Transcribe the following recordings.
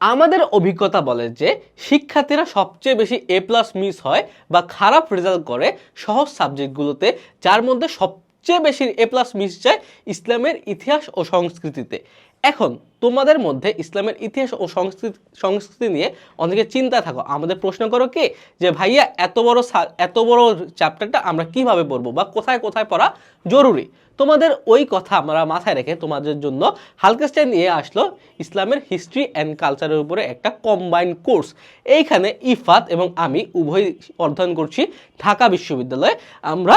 আমাদের অভিজ্ঞতা বলে যে শিক্ষার্থীরা সবচেয়ে বেশি এ প্লাস মিস হয় বা খারাপ রেজাল্ট করে সহজ সাবজেক্টগুলোতে যার মধ্যে সবচেয়ে বেশি এ প্লাস মিস যায় ইসলামের ইতিহাস ও সংস্কৃতিতে। এখন, তোমাদের মধ্যে ইসলামের ইতিহাস ও সংস্কৃতি সংস্কৃতি নিয়ে অনেকে চিন্তা থাকো। আমাদের প্রশ্ন করো কি? যে ভাইয়া, এত বড় এত বড় চ্যাপ্টারটা আমরা কীভাবে পড়ব বা কোথায় কোথায় পড়া জরুরি? তোমাদের ওই কথা আমরা মাথায় রেখে তোমাদের জন্য হালকেস্টাই নিয়ে আসলো ইসলামের হিস্ট্রি অ্যান্ড কালচারের উপরে একটা কম্বাইন্ড কোর্স এইখানে ইফাত এবং আমি উভয় অধ্যয়ন করছি ঢাকা বিশ্ববিদ্যালয়ে। আমরা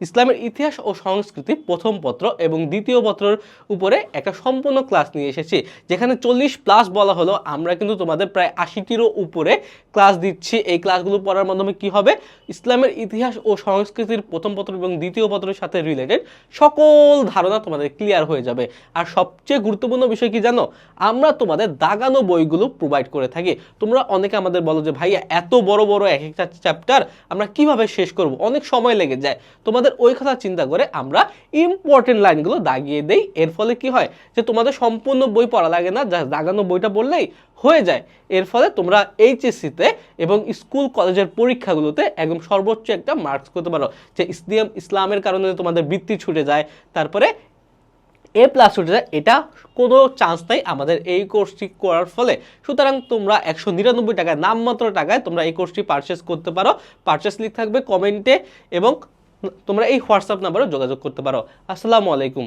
ইসলামের ইতিহাস ও সংস্কৃতি প্রথম পত্র এবং দ্বিতীয় পত্রের উপরে একটা সম্পূর্ণ ক্লাস নিয়ে এসেছি। যেখানে চল্লিশ প্লাস বলা হলো। আমরা কিন্তু তোমাদের প্রায় আশিটিরও উপরে ক্লাস দিচ্ছি। এই ক্লাসগুলো পড়ার মাধ্যমে কি হবে? ইসলামের ইতিহাস ও সংস্কৃতির প্রথম পত্র এবং দ্বিতীয় পত্রের সাথে রিলেটেড সকল ধারণা তোমাদের ক্লিয়ার হয়ে যাবে। আর সবচেয়ে গুরুত্বপূর্ণ বিষয় কি জানো? আমরা তোমাদের দাগানো বইগুলো প্রোভাইড করে থাকি। তোমরা অনেকে আমাদের বলো যে, ভাইয়া, এত বড় বড় এক একটা চ্যাপ্টার আমরা কীভাবে শেষ করব? অনেক সময় লেগে যায়। তোমাদের ওই কথা চিন্তা করে আমরা ইম্পর্টেন্ট লাইনগুলো দাগিয়ে দেই। এর ফলে কি হয় যে তোমাদের সম্পূর্ণ বই পড়া লাগে না, যা দাগানো বইটা পড়লেই হয়ে যায়। এর ফলে তোমরা এইচএসসিতে এবং স্কুল কলেজের পরীক্ষাগুলোতে একদম সর্বোচ্চ একটা মার্কস করতে পারো। যে ইসলাম, ইসলামের কারণে তোমাদের বৃত্তি ছুটে যায়, তারপরে এ প্লাস উঠে যায়, এটা কোনো চান্স নাই আমাদের এই কোর্সটি করার ফলে। সুতরাং তোমরা একশো নিরানব্বই টাকায় নামমাত্র টাকায় তোমরা এই কোর্সটি পারচেস করতে পারো। পারচেস লিখ থাকবে কমেন্টে এবং তোমরা এই হোয়াটসঅ্যাপ নাম্বারে যোগাযোগ করতে পারো। আসসালামু আলাইকুম।